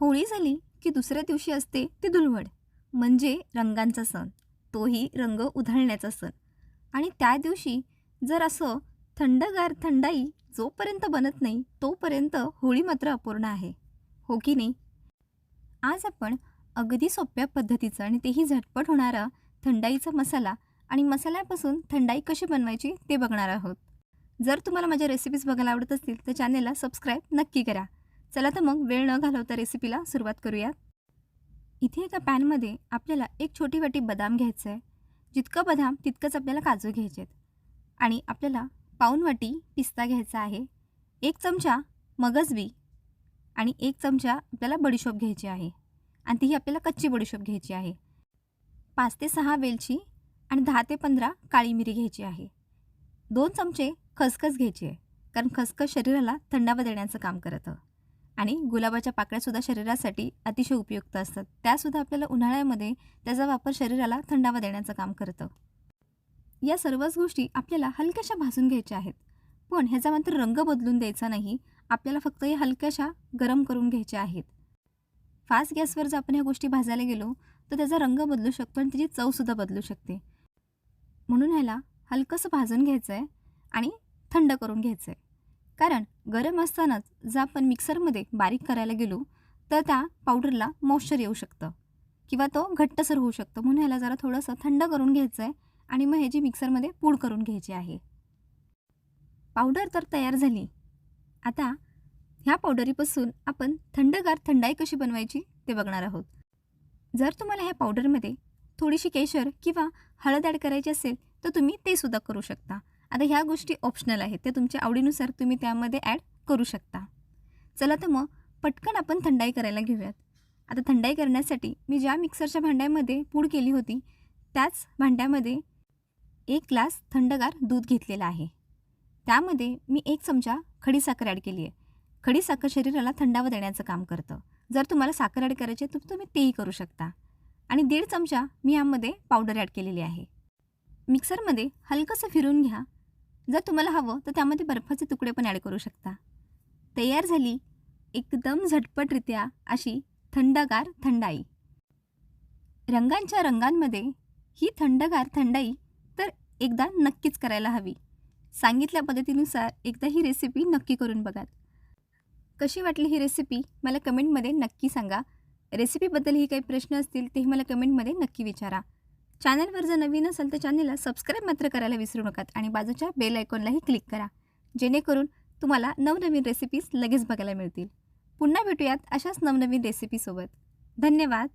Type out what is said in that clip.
होळी झाली की दुसऱ्या दिवशी असते ती धुलवड म्हणजे रंगांचा सण. तोही रंग उधळण्याचा सण. आणि त्या दिवशी जर असं थंडगार थंडाई जोपर्यंत बनत नाही तोपर्यंत होळी मात्र अपूर्ण आहे. हो की नाही? आज आपण अगदी सोप्या पद्धतीचं आणि तेही झटपट होणारा थंडाईचा मसाला आणि मसाल्यापासून थंडाई कशी बनवायची ते बघणार आहोत. जर तुम्हाला माझ्या रेसिपीज बघायला आवडत असतील तर चॅनेलला सबस्क्राईब नक्की करा. चला तर मग वेळ न घालवता रेसिपीला सुरुवात करूयात. इथे एका पॅनमध्ये आपल्याला एक छोटी वाटी बदाम घ्यायचं आहे जितकं बदाम तितकंच आपल्याला काजू घ्यायचे आहेत आणि आपल्याला पाऊन वाटी पिस्ता घ्यायचा आहे. एक चमचा मगजबी आणि एक चमचा आपल्याला बडीशोप घ्यायची आहे. आणि तीही आपल्याला कच्ची बडीशोप घ्यायची आहे. पाच ते सहा वेलची आणि दहा ते पंधरा काळी मिरी घ्यायची आहे. दोन चमचे खसखस घ्यायची आहे. कारण खसखस शरीराला थंडावा देण्याचं काम करतं. आणि गुलाबाच्या पाकळ्यासुद्धा शरीरासाठी अतिशय उपयुक्त असतात. त्यासुद्धा आपल्याला उन्हाळ्यामध्ये त्याचा वापर शरीराला थंडावा देण्याचं काम करतं. या सर्वच गोष्टी आपल्याला हलक्याशा भाजून घ्यायच्या आहेत. पण ह्याचा मात्र रंग बदलून द्यायचा नाही. आपल्याला फक्त या हलक्याशा गरम करून घ्यायच्या आहेत. फास्ट गॅसवर जर आपण ह्या गोष्टी भाजायला गेलो तर त्याचा रंग बदलू शकतो आणि त्याची चवसुद्धा बदलू शकते. म्हणून ह्याला हलकंसं भाजून घ्यायचं आहे आणि थंड करून घ्यायचं आहे कारण गरम असतानाच जर आपण मिक्सरमध्ये बारीक करायला गेलो तर त्या पावडरला मॉइश्चर येऊ शकतं. किंवा तो घट्टसर होऊ शकतो. म्हणून ह्याला जरा थोडंसं थंड करून घ्यायचं आहे आणि मग ह्याची मिक्सरमध्ये पूड करून घ्यायची आहे. पावडर तर तयार झाली. आता ह्या पावडरीपासून आपण थंडगार थंडाई कशी बनवायची ते बघणार आहोत. जर तुम्हाला ह्या पावडरमध्ये थोडीशी केशर किंवा हळद ॲड करायची असेल तर तुम्ही ते सुद्धा करू शकता. आता ह्या गोष्टी ऑप्शनल आहेत. त्या तुमच्या आवडीनुसार तुम्ही त्यामध्ये ॲड करू शकता. चला तर मग पटकन आपण थंडाई करायला घेऊयात. आता थंडाई करण्यासाठी मी ज्या मिक्सरच्या भांड्यामध्ये पूड केली होती त्याच भांड्यामध्ये एक ग्लास थंडगार दूध घेतलेलं आहे. त्यामध्ये मी एक चमचा खडीसाखर ॲड केली आहे. खडीसाखर शरीराला थंडावा देण्याचं काम करतं. जर तुम्हाला साखर ॲड करायची तर तुम्ही तेही करू शकता. आणि दीड चमचा मी यामध्ये पावडर ॲड केलेली आहे. मिक्सरमध्ये हलकंसं फिरून घ्या. जर तुम्हाला हवं तर त्यामध्ये बर्फाचे तुकडे पण ॲड करू शकता. तयार झाली एकदम झटपटरित्या अशी थंडगार थंडाई. रंगांच्या रंगांमध्ये ही थंडगार थंडाई तर एकदा नक्कीच करायला हवी. सांगितल्या पद्धतीनुसार एकदा ही रेसिपी नक्की करून बघा. कशी वाटली ही रेसिपी मला कमेंटमध्ये नक्की सांगा. रेसिपीबद्दलही काही प्रश्न असतील तेही मला कमेंटमध्ये नक्की विचारा. चॅनलवर जर नवीन असेल तर चॅनलला सबस्क्राईब मात्र करायला विसरू नका आणि बाजूच्या बेल आयकॉनलाही क्लिक करा जेणेकरून तुम्हाला नवनवीन रेसिपीज लगेच बघायला मिळतील. पुन्हा भेटूयात अशाच नवनवीन रेसिपीसोबत धन्यवाद!